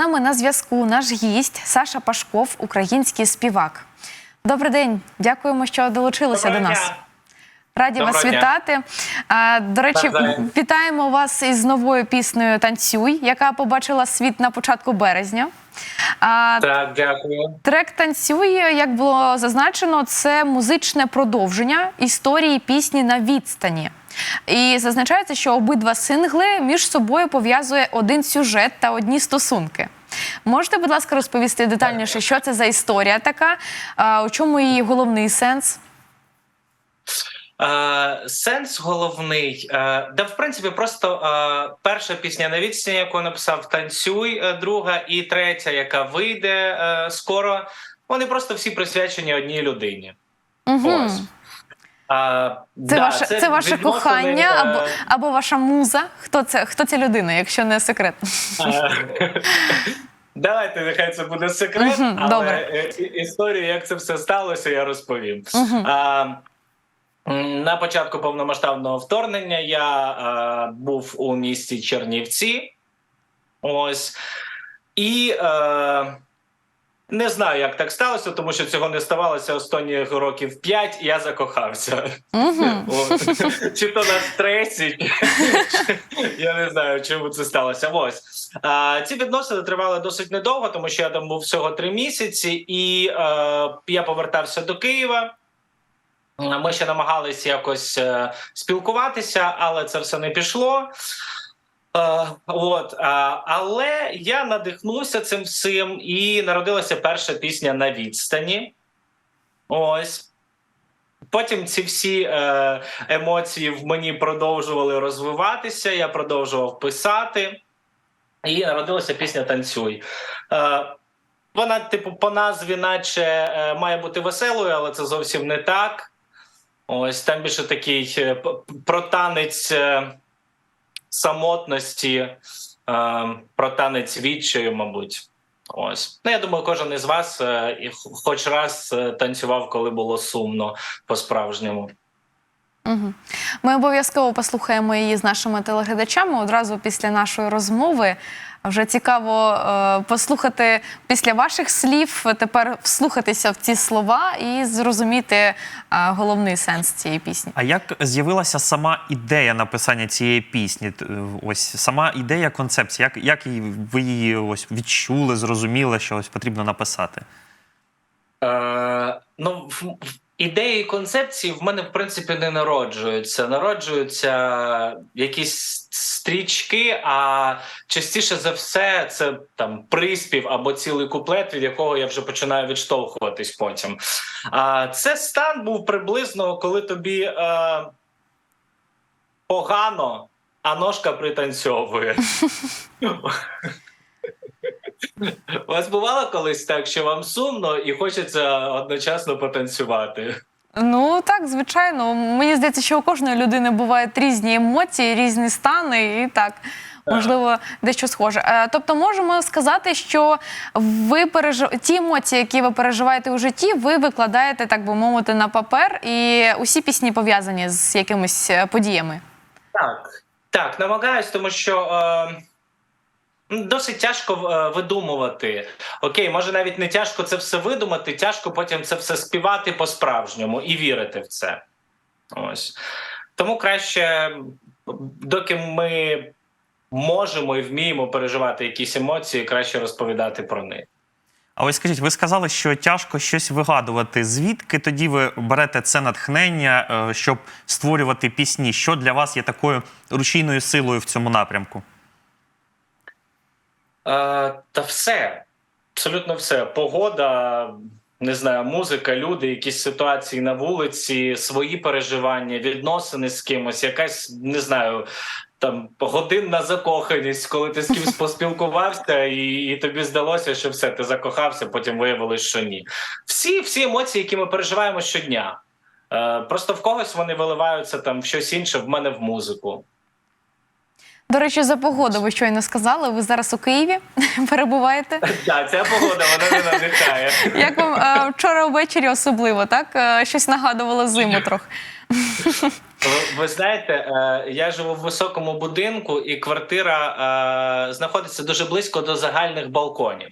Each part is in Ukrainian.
нами на зв'язку наш гість Саша Пашков, український співак. Добрий день, дякуємо, що долучилися Доброго до нас. дня. Раді вас Доброго дня. вітати. А, до речі, Навзаєм. вітаємо вас із новою піснею Танцюй, яка побачила світ на початку березня. А, Так, дякую. Трек Танцюй, як було зазначено, це музичне продовження історії пісні на відстані. І зазначається, що обидва сингли між собою пов'язує один сюжет та одні стосунки. Можете, будь ласка, розповісти детальніше, що це за історія така, у чому її головний сенс? Е, сенс головний. Е, да, в принципі, просто е, перша пісня на відстані, яку написав Танцюй, е, друга і третя, яка вийде е, скоро. Вони просто всі присвячені одній людині. Угу. Ось. А, Це, да, ваше, це, ваше відносини, кохання е, або, або ваша муза? Хто це, хто ця людина, якщо не секрет? Давайте, нехай це буде секрет, угу, але добре. е, історію, як це все сталося, я розповім. Угу. А, на початку повномасштабного вторгнення я а, був у місті Чернівці. Ось. І е, не знаю, як так сталося, тому що цього не ставалося останніх років п'ять, і я закохався. Чи то на стресі, я не знаю, чому це сталося. Ось ці відносини тривали досить недовго, тому що я там був всього три місяці, і е, я повертався до Києва. Ми ще намагалися якось е, спілкуватися, але це все не пішло. Е, от, а, але я надихнувся цим всім, і народилася перша пісня на відстані. Ось. Потім ці всі е, емоції в мені продовжували розвиватися. Я продовжував писати, і народилася пісня Танцюй. Е, вона, типу, по назві, наче е, має бути веселою, але це зовсім не так. Ось там більше такий е, п- е, самотності, е, про відчаю, мабуть. Ось. Ну, я думаю, кожен із вас е, хоч раз е, танцював, коли було сумно по-справжньому. Угу. Ми обов'язково послухаємо її з нашими телеглядачами одразу після нашої розмови. Вже цікаво е, послухати після ваших слів, тепер вслухатися в ці слова і зрозуміти е, головний сенс цієї пісні. А як з'явилася сама ідея написання цієї пісні? Ось сама ідея, концепція. Як, як її- ви її ось відчули, зрозуміли, що ось потрібно написати? Е, ну, ідеї і концепції в мене в принципі не народжуються. Народжуються якісь стрічки, а частіше за все це там приспів або цілий куплет, від якого я вже починаю відштовхуватись потім. А це стан був приблизно, коли тобі е, погано, а ножка пританцьовує. У вас бувало колись так, що вам сумно і хочеться одночасно потанцювати? Ну так, звичайно. Мені здається, що у кожної людини бувають різні емоції, різні стани, і так. Можливо, дещо схоже. Е, Тобто, можемо сказати, що ви пережив... ті емоції, які ви переживаєте у житті, ви викладаєте, так би мовити, на папер, і усі пісні пов'язані з якимись е, подіями. Так, так, намагаюсь, тому що е, досить тяжко е, видумувати. Окей, може навіть не тяжко це все видумати, тяжко потім це все співати по-справжньому і вірити в це. Ось. Тому краще, доки ми можемо і вміємо переживати якісь емоції, краще розповідати про них. А ось скажіть, ви сказали, що тяжко щось вигадувати. Звідки тоді ви берете це натхнення, е, щоб створювати пісні? Що для вас є такою рушійною силою в цьому напрямку? Е, та все. Абсолютно все. Погода, не знаю, музика, люди, якісь ситуації на вулиці, свої переживання, відносини з кимось, якась, не знаю, там годинна закоханість, коли ти з кимось поспілкувався, і, і тобі здалося, що все, ти закохався, потім виявилось, що ні. Всі, всі емоції, які ми переживаємо щодня. Е, просто в когось вони виливаються там в щось інше, в мене в музику. До речі, за погоду ви щойно сказали. Ви зараз у Києві перебуваєте. Так, ця погода вона не надихає. Як вам е, вчора ввечері особливо, так? Е, щось нагадувало зиму трохи. Ви, знаєте, е, я живу в високому будинку, і квартира знаходиться дуже близько до загальних балконів.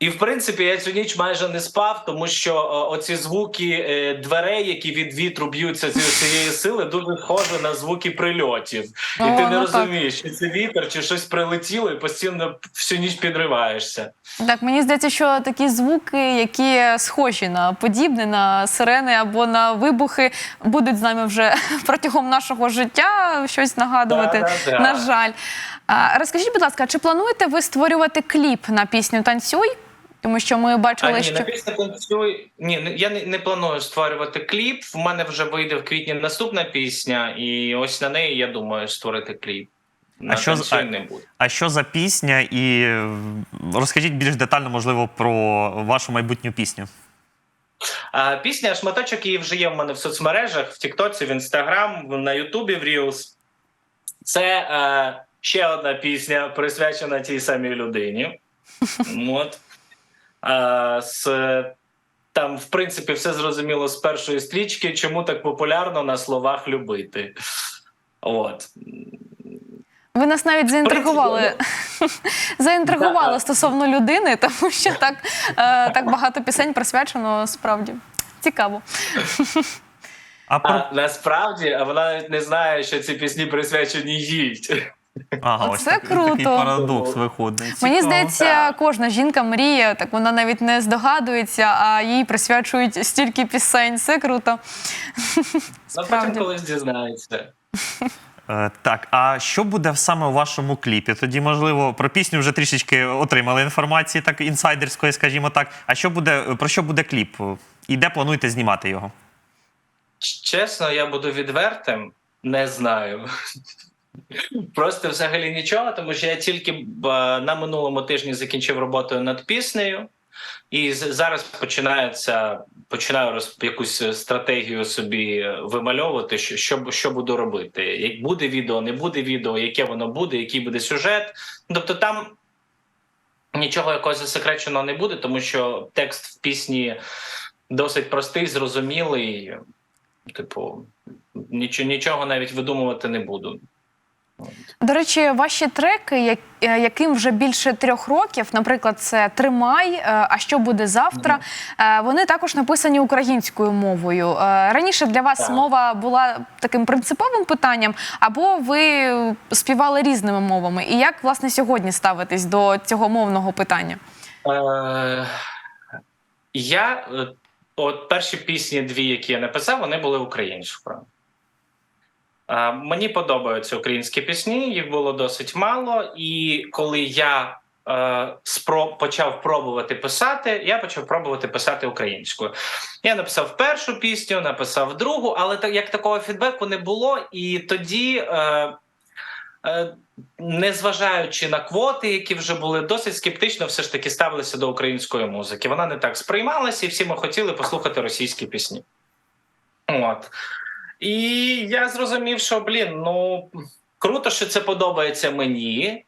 І в принципі я цю ніч майже не спав, тому що е, оці звуки е, дверей, які від вітру б'ються зі цієї сили, дуже схожі на звуки прильотів. І О, ти не ну розумієш, чи це вітер, чи щось прилетіло, і постійно всю ніч підриваєшся. Так, мені здається, що такі звуки, які схожі на подібне, на сирени або на вибухи, будуть з нами вже протягом нашого життя щось нагадувати. Да-да-да. На жаль. А, розкажіть, будь ласка, чи плануєте ви створювати кліп на пісню Танцюй? Тому що ми бачили, А, ні, що на пісню танцюй. Ні, я не, не планую створювати кліп. В мене вже вийде в квітні наступна пісня, і ось на неї я думаю створити кліп. На що а- не буде. А що за пісня? І розкажіть більш детально, можливо, про вашу майбутню пісню. А, пісня шматочок її вже є в мене в соцмережах, в Тіктоці, в Інстаграм, на Ютубі, в Reels. Це е, ще одна пісня, присвячена тій самій людині. От. З, там, в принципі, все зрозуміло з першої стрічки, чому так популярно на словах любити. От. ви нас навіть заінтригували. заінтригували Да. стосовно людини, тому що так, е, так багато пісень присвячено справді. Цікаво. А про А насправді а вона навіть не знає, що ці пісні присвячені їй. Ага, Оце ось такий, круто. такий парадокс виходить. Мені Цікаво. здається, кожна жінка мріє, так вона навіть не здогадується, а їй присвячують стільки пісень. Це круто. Ну, потім Справді. колись дізнається. Е, Так, а що буде саме у вашому кліпі? Тоді, можливо, про пісню вже трішечки отримали інформації, так інсайдерської, скажімо так. А що буде про що буде кліп? І де плануєте знімати його? Чесно, я буду відвертим, не знаю. Просто взагалі нічого, тому що я тільки е, на минулому тижні закінчив роботу над піснею, і зараз починається, починаю якусь стратегію собі е, вимальовувати, що, що, буду робити. Як буде відео, не буде відео, яке воно буде, який буде сюжет. Тобто там нічого якогось засекреченого не буде, тому що текст в пісні досить простий, зрозумілий. Типу, нічого навіть видумувати не буду. До речі, ваші треки, е, яким вже більше трьох років, наприклад, це Тримай, е, а що буде завтра. е, Вони також написані українською мовою. Раніше для вас Так. мова була таким принциповим питанням, або ви співали різними мовами. І як власне сьогодні ставитесь до цього мовного питання? Е, я от перші пісні, дві, які я написав, вони були українською. Е, мені подобаються українські пісні, їх було досить мало. І коли я е, спро, почав пробувати писати, я почав пробувати писати українською. Я написав першу пісню, написав другу, але як такого фідбеку не було, і тоді. Е, е, незважаючи на квоти, які вже були досить скептично, все ж таки ставилися до української музики. Вона не так сприймалася, і всі ми хотіли послухати російські пісні. От. І я зрозумів, що блін, ну круто, що це подобається мені,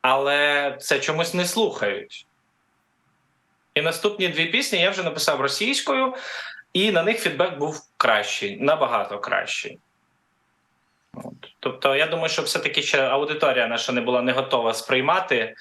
але це чомусь не слухають. І наступні дві пісні я вже написав російською, і на них фідбек був кращий, набагато кращий. Тобто, я думаю, що все-таки ще аудиторія наша не була не готова сприймати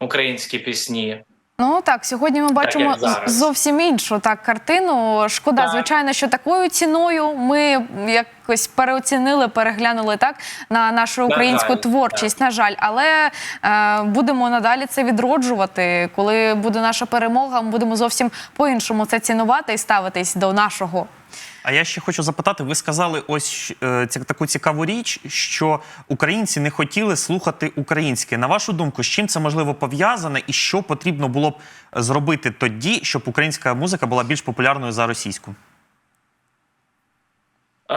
українські пісні. Ну так, сьогодні ми бачимо так, зовсім іншу так картину. Шкода, Так. звичайно, що такою ціною ми якось переоцінили, переглянули так на нашу На українську жаль, творчість. На жаль, але е, будемо надалі це відроджувати. Коли буде наша перемога, ми будемо зовсім по-іншому це цінувати і ставитись до нашого. А я ще хочу запитати: ви сказали ось е, ці- таку цікаву річ, що українці не хотіли слухати українське. На вашу думку, з чим це можливо пов'язане, і що потрібно було б зробити тоді, щоб українська музика була більш популярною за російську? Е,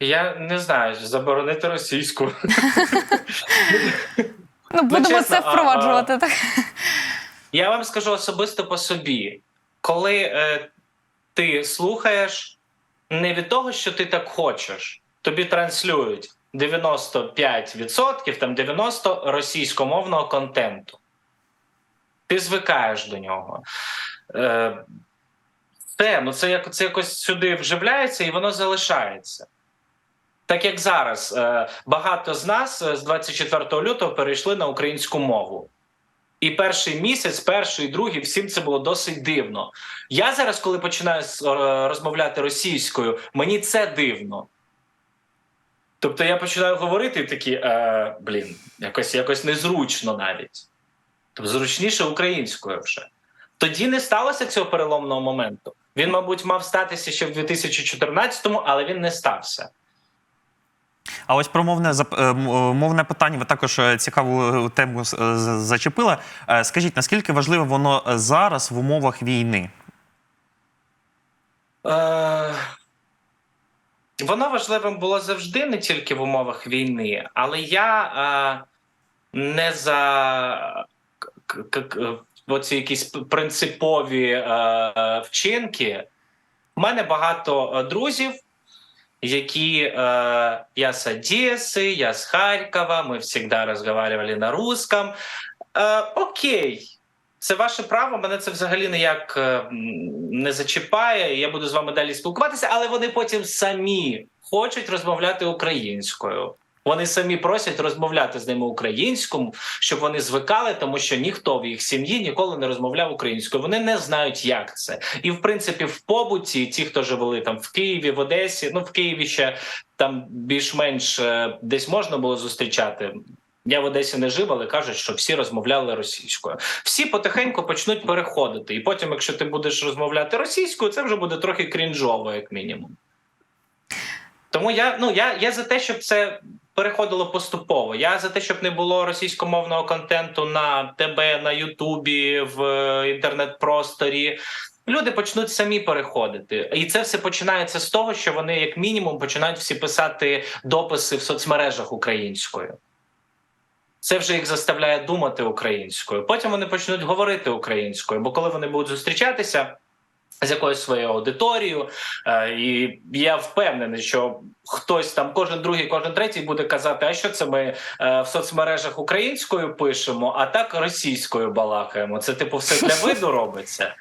я не знаю, заборонити російську. Ну будемо чесно, це а- впроваджувати. Так Я вам скажу особисто по собі, коли е, ти слухаєш не від того, що ти так хочеш, тобі транслюють 95%, там 90% російськомовного контенту. Ти звикаєш до нього. Е, Це, ну це, це якось сюди вживляється і воно залишається. Так як зараз е, багато з нас е, з 24 лютого перейшли на українську мову. І перший місяць, перший, другий, всім це було досить дивно. Я зараз, коли починаю е, розмовляти російською, мені це дивно. Тобто я починаю говорити такі, е, блін, якось, якось незручно навіть. Тобто зручніше українською вже. Тоді не сталося цього переломного моменту. Він, мабуть, мав статися ще в 2014-му, але він не стався. А ось про мовне е, е, мовне питання. Ви також е, цікаву тему зачепили. Скажіть, наскільки важливо воно зараз в умовах війни? Е, воно важливим було завжди, не тільки в умовах війни, але я е, не за оці якісь принципові е, вчинки. У мене багато друзів, які э, я з Одеси, я з Харкова, ми завжди розмовляли на русском. Э, окей, це ваше право. Мене це взагалі ніяк е, не зачіпає. Я буду з вами далі спілкуватися, але вони потім самі хочуть розмовляти українською. Вони самі просять розмовляти з ними українською, щоб вони звикали, тому що ніхто в їх сім'ї ніколи не розмовляв українською. Вони не знають, як це. І в принципі, в побуті, ті, хто жили там в Києві, в Одесі, ну в Києві ще там більш-менш е, десь можна було зустрічати. Я в Одесі не жив, але кажуть, що всі розмовляли російською. Всі потихеньку почнуть переходити. І потім, якщо ти будеш розмовляти російською, це вже буде трохи крінжово, як мінімум. Тому я, ну, я, я за те, щоб це переходило поступово. Я за те, щоб не було російськомовного контенту на ТБ, на Ютубі, в е, інтернет-просторі. Люди почнуть самі переходити, і це все починається з того, що вони, як мінімум, починають всі писати дописи в соцмережах українською. Це вже їх заставляє думати українською. Потім вони почнуть говорити українською, бо коли вони будуть зустрічатися з якоюсь своєю аудиторією, е, і я впевнений, що хтось там, кожен другий, кожен третій буде казати, а що це ми е, в соцмережах українською пишемо, а так російською балакаємо. Це типу все для виду робиться.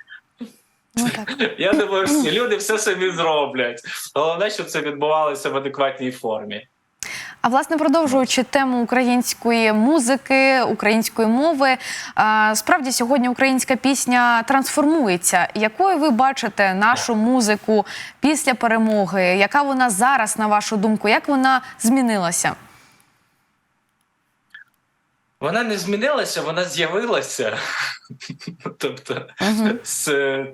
Ну, так. Я думаю, всі люди все самі зроблять. Головне, щоб це відбувалося в адекватній формі. А власне, продовжуючи тему української музики, української мови, справді сьогодні українська пісня трансформується. Якою ви бачите нашу музику після перемоги? Яка вона зараз, на вашу думку? Як вона змінилася? Вона не змінилася, вона з'явилася. тобто, з, з-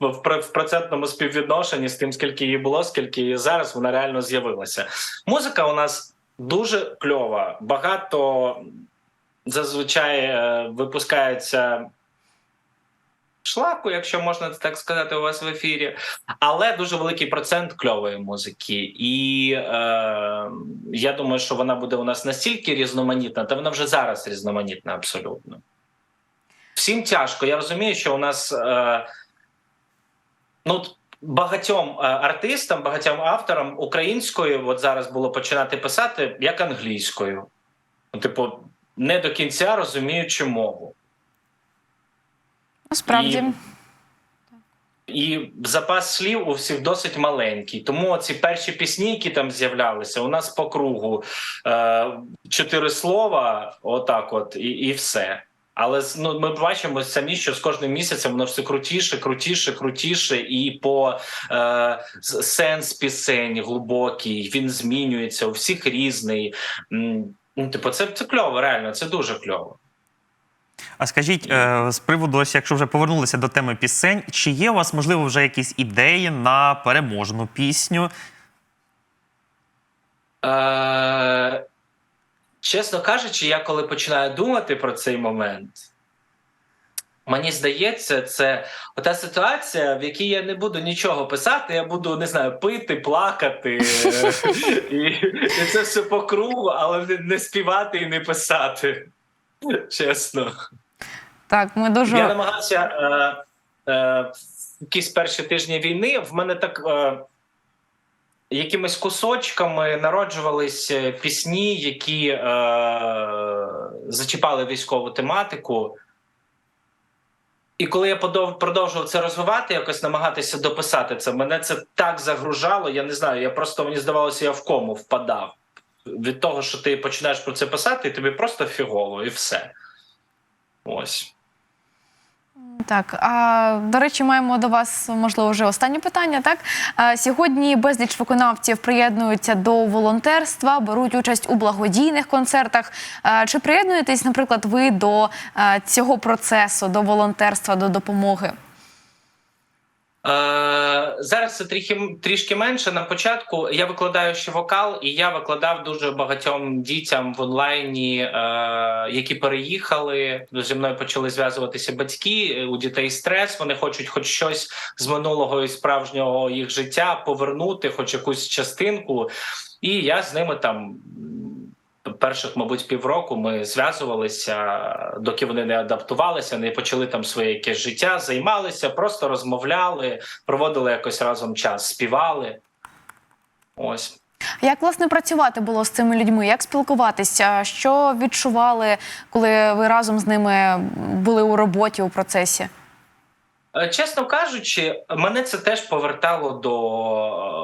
в, процентному співвідношенні з тим, скільки її було, скільки її зараз, вона реально з'явилася. Музика у нас дуже кльова. Багато зазвичай е, випускається шлаку, якщо можна так сказати, у вас в ефірі, але дуже великий процент кльової музики. І е, я думаю, що вона буде у нас настільки різноманітна, та вона вже зараз різноманітна абсолютно. Всім тяжко. Я розумію, що у нас е, ну, багатьом е, артистам, багатьом авторам українською от зараз було починати писати як англійською. Ну, типу, не до кінця розуміючи мову. Насправді. І- І запас слів у всіх досить маленький. Тому ці перші пісні, які там з'являлися, у нас по кругу е, чотири слова, отак, от, і, і все. Але ну, ми бачимо самі, що з кожним місяцем воно все крутіше, крутіше, крутіше, і по е, сенс пісень глибокий, він змінюється, у всіх різний. Ну, типу, це, це кльово, реально, це дуже кльово. А скажіть, е, з приводу, ось якщо вже повернулися до теми пісень, чи є у вас, можливо, вже якісь ідеї на переможну пісню? Е, чесно кажучи, я коли починаю думати про цей момент, мені здається, це ота ситуація, в якій я не буду нічого писати, я буду не знаю, пити, плакати, і, і це все по кругу, але не, співати і не писати. Чесно. Так, ми дуже Я намагався е, е, якісь перші тижні війни. В мене так. Е, якимись кусочками народжувалися пісні, які е, зачіпали військову тематику. І коли я продовжував це розвивати, якось намагатися дописати це, мене це так загружало. Я не знаю. Я просто мені здавалося, я в кому впадав від того, що ти починаєш про це писати, і тобі просто фігово, і все. Ось. Так, а до речі, маємо до вас можливо вже останнє питання. Так а, сьогодні безліч виконавців приєднуються до волонтерства, беруть участь у благодійних концертах. А, чи приєднуєтесь, наприклад, ви до а, цього процесу, до волонтерства, до допомоги? Е, зараз це трішки, трішки менше. На початку я викладаю ще вокал, і я викладав дуже багатьом дітям в онлайні, е, які переїхали. Зі мною почали зв'язуватися батьки. У дітей стрес. Вони хочуть хоч щось з минулого і справжнього їх життя повернути, хоч якусь частинку. І я з ними там. Перших, мабуть, півроку ми зв'язувалися, доки вони не адаптувалися, не почали там своє якесь життя, займалися, просто розмовляли, проводили якось разом час, співали. Ось. Як власне працювати було з цими людьми? Як спілкуватися? Що відчували, коли ви разом з ними були у роботі у процесі? Е, Чесно кажучи, мене це теж повертало до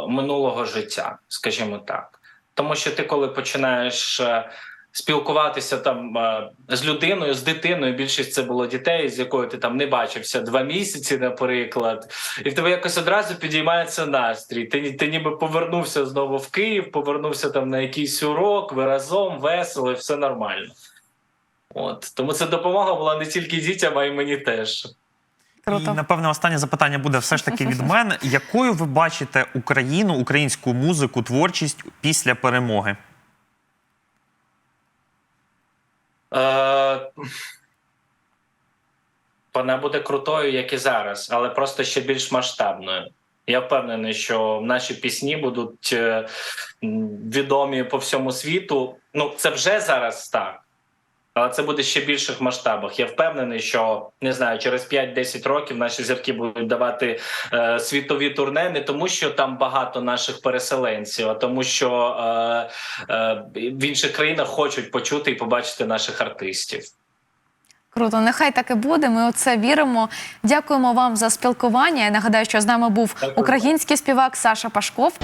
е, минулого життя, скажімо так. Тому що ти, коли починаєш е, спілкуватися там е, з людиною, з дитиною, більшість це було дітей, з якою ти там не бачився два місяці, наприклад, і в тебе якось одразу підіймається настрій. Ти, ти ніби повернувся знову в Київ, повернувся там на якийсь урок, ви разом, весело, і все нормально. От тому це допомога була не тільки дітям, а й мені теж. Круто. І напевне останнє запитання буде все ж таки від мене. Якою ви бачите Україну, українську музику, творчість після перемоги? Е, вона буде крутою, як і зараз, але просто ще більш масштабною. Я впевнений, що наші пісні будуть е, відомі по всьому світу. Ну, це вже зараз так. Але це буде ще в більших масштабах. Я впевнений, що не знаю, через 5-10 років наші зірки будуть давати е, світові турне, не тому, що там багато наших переселенців, а тому, що е, е, в інших країнах хочуть почути і побачити наших артистів. Круто, нехай так і буде. Ми у це віримо. Дякуємо вам за спілкування. Я нагадаю, що з нами був український співак Саша Пашков.